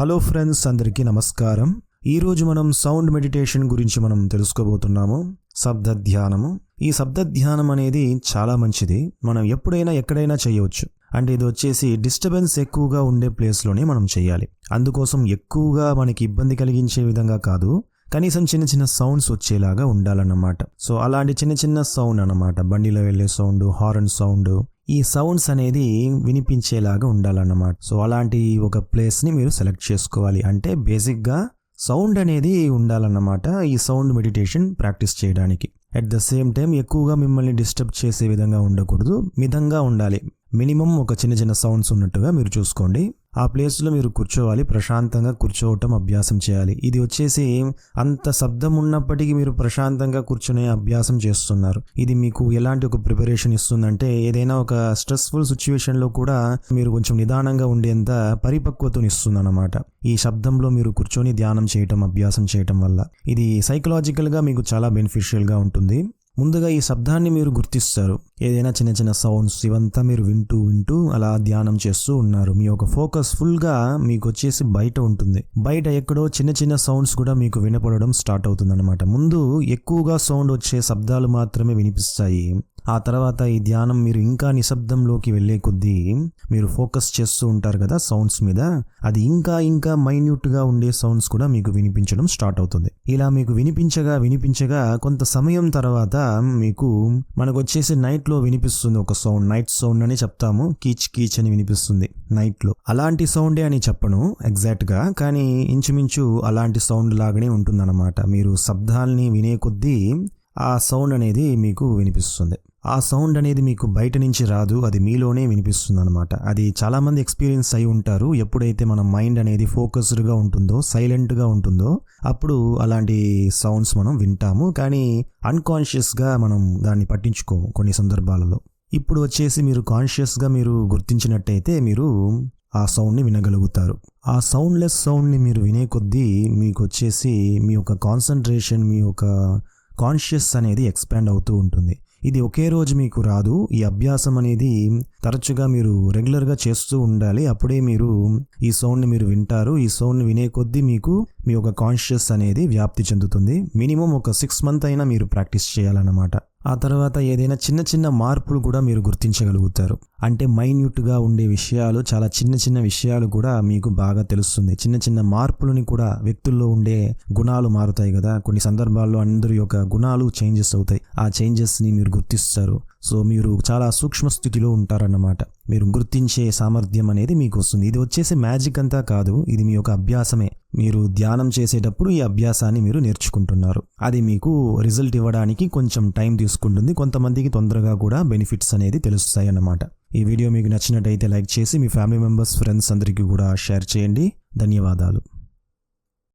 Hello friends అందరికీ నమస్కారం. ఈరోజు మనం సౌండ్ మెడిటేషన్ గురించి మనం తెలుసుకోబోతున్నాము. శబ్ద ధ్యానము. ఈ శబ్ద ధ్యానం అనేది చాలా మంచిది. మనం ఎప్పుడైనా ఎక్కడైనా చేయవచ్చు. అంటే ఇది వచ్చేసి డిస్టర్బెన్స్ ఎక్కువగా ఉండే ప్లేస్లోనే మనం చేయాలి. అందుకోసం ఎక్కువగా మనకి ఇబ్బంది కలిగించే విధంగా కాదు. కనీసం చిన్న చిన్న సౌండ్స్ వచ్చేలాగా ఉండాలన్నమాట. సో అలాంటి చిన్న చిన్న సౌండ్ అన్నమాట. బండిలో వెళ్ళే సౌండ్ హార్న్ సౌండ్ ఈ సౌండ్స్ అనేది వినిపించేలాగా ఉండాలన్నమాట. సో అలాంటి ఒక ప్లేస్ని మీరు సెలెక్ట్ చేసుకోవాలి. అంటే బేసిక్గా సౌండ్ అనేది ఉండాలన్నమాట ఈ సౌండ్ మెడిటేషన్ ప్రాక్టీస్ చేయడానికి. అట్ ద సేమ్ టైం ఎక్కువగా మిమ్మల్ని డిస్టర్బ్ చేసే విధంగా ఉండకూడదు. మితంగా ఉండాలి. మినిమం ఒక చిన్న చిన్న సౌండ్స్ ఉన్నట్టుగా మీరు చూసుకోండి. ఆ ప్లేస్లో మీరు కూర్చోవాలి ప్రశాంతంగా కూర్చోవటం అభ్యాసం చేయాలి. ఇది వచ్చేసి అంత శబ్దం ఉన్నప్పటికీ మీరు ప్రశాంతంగా కూర్చునే అభ్యాసం చేస్తున్నారు. ఇది మీకు ఎలాంటి ఒక ప్రిపరేషన్ ఇస్తుందంటే ఏదైనా ఒక స్ట్రెస్ఫుల్ సిచ్యువేషన్లో కూడా మీరు కొంచెం నిదానంగా ఉండేంత పరిపక్వతను ఇస్తుంది అనమాట ఈ శబ్దంలో మీరు కూర్చొని ధ్యానం చేయటం అభ్యాసం చేయటం వల్ల. ఇది సైకలాజికల్గా మీకు చాలా బెనిఫిషియల్గా ఉంటుంది. ముందుగా ఈ శబ్దాన్ని మీరు గుర్తిస్తారు. ఏదైనా చిన్న చిన్న సౌండ్స్ ఇవంతా మీరు వింటూ వింటూ అలా ధ్యానం చేస్తూ ఉన్నారు. మీ యొక్క ఫోకస్ ఫుల్గా మీకు వచ్చేసి బయట ఉంటుంది. బయట ఎక్కడో చిన్న చిన్న సౌండ్స్ కూడా మీకు వినపడడం స్టార్ట్ అవుతుంది అనమాట ముందు ఎక్కువగా సౌండ్ వచ్చే శబ్దాలు మాత్రమే వినిపిస్తాయి. ఆ తర్వాత ఈ ధ్యానం మీరు ఇంకా నిశ్శబ్దంలోకి వెళ్ళే కొద్దీ మీరు ఫోకస్ చేస్తూ ఉంటారు కదా సౌండ్స్ మీద అది ఇంకా ఇంకా మైన్యూట్గా ఉండే సౌండ్స్ కూడా మీకు వినిపించడం స్టార్ట్ అవుతుంది. ఇలా మీకు వినిపించగా వినిపించగా కొంత సమయం తర్వాత మీకు మనకు వచ్చేసి నైట్లో వినిపిస్తుంది ఒక సౌండ్. నైట్ సౌండ్ అని చెప్తాము కీచ్ కీచ్ అని వినిపిస్తుంది నైట్లో. అలాంటి సౌండే అని చెప్పను ఎగ్జాక్ట్గా కానీ ఇంచుమించు అలాంటి సౌండ్ లాగానే ఉంటుందన్నమాట. మీరు శబ్దాల్ని వినే కొద్దీ ఆ సౌండ్ అనేది మీకు వినిపిస్తుంది. ఆ సౌండ్ అనేది మీకు బయట నుంచి రాదు అది మీలోనే వినిపిస్తుంది అనమాట అది చాలామంది ఎక్స్పీరియన్స్ అయి ఉంటారు ఎప్పుడైతే మన మైండ్ అనేది ఫోకస్డ్గా ఉంటుందో సైలెంట్గా ఉంటుందో అప్పుడు అలాంటి సౌండ్స్ మనం వింటాము. కానీ అన్కాన్షియస్గా మనం దాన్ని పట్టించుకోము కొన్ని సందర్భాలలో. ఇప్పుడు వచ్చేసి మీరు కాన్షియస్గా మీరు గుర్తించినట్టయితే మీరు ఆ సౌండ్ని వినగలుగుతారు. ఆ సౌండ్లెస్ సౌండ్ని మీరు వినే కొద్దీ మీకు వచ్చేసి మీ యొక్క కాన్సన్ట్రేషన్ మీ యొక్క కాన్షియస్ అనేది ఎక్స్పాండ్ అవుతూ ఉంటుంది. ఇది ఒకే రోజు మీకు రాదు. ఈ అభ్యాసం అనేది తరచుగా మీరు రెగ్యులర్గా చేస్తూ ఉండాలి. అప్పుడే మీరు ఈ సౌండ్ని మీరు వింటారు. ఈ సౌండ్ని వినే కొద్దీ మీకు మీ యొక్క కాన్షియస్ అనేది వ్యాప్తి చెందుతుంది. మినిమం ఒక సిక్స్ మంత్ అయినా మీరు ప్రాక్టీస్ చేయాలన్నమాట. ఆ తర్వాత ఏదైనా చిన్న చిన్న మార్పులు కూడా మీరు గుర్తించగలుగుతారు. అంటే మైన్యూట్గా ఉండే విషయాలు చాలా చిన్న చిన్న విషయాలు కూడా మీకు బాగా తెలుస్తుంది. చిన్న చిన్న మార్పులని కూడా వ్యక్తుల్లో ఉండే గుణాలు మారుతాయి కదా. కొన్ని సందర్భాల్లో అందరి యొక్క గుణాలు చేంజెస్ అవుతాయి. ఆ చేంజెస్ని మీరు గుర్తిస్తారు. సో మీరు చాలా సూక్ష్మ స్థితిలో ఉంటారన్నమాట. మీరు గుర్తించే సామర్థ్యం అనేది మీకు వస్తుంది ఇది వచ్చేసి మ్యాజిక్ అంతా కాదు. ఇది మీ యొక్క అభ్యాసమే. మీరు ధ్యానం చేసేటప్పుడు ఈ అభ్యాసాన్ని మీరు నేర్చుకుంటున్నారు. అది మీకు రిజల్ట్ ఇవ్వడానికి కొంచెం టైం తీసుకుంటుంది. కొంతమందికి తొందరగా కూడా బెనిఫిట్స్ అనేది తెలుస్తాయి అన్నమాట ఈ వీడియో మీకు నచ్చినట్టయితే లైక్ చేసి మీ ఫ్యామిలీ మెంబర్స్ ఫ్రెండ్స్ అందరికీ కూడా షేర్ చేయండి. ధన్యవాదాలు.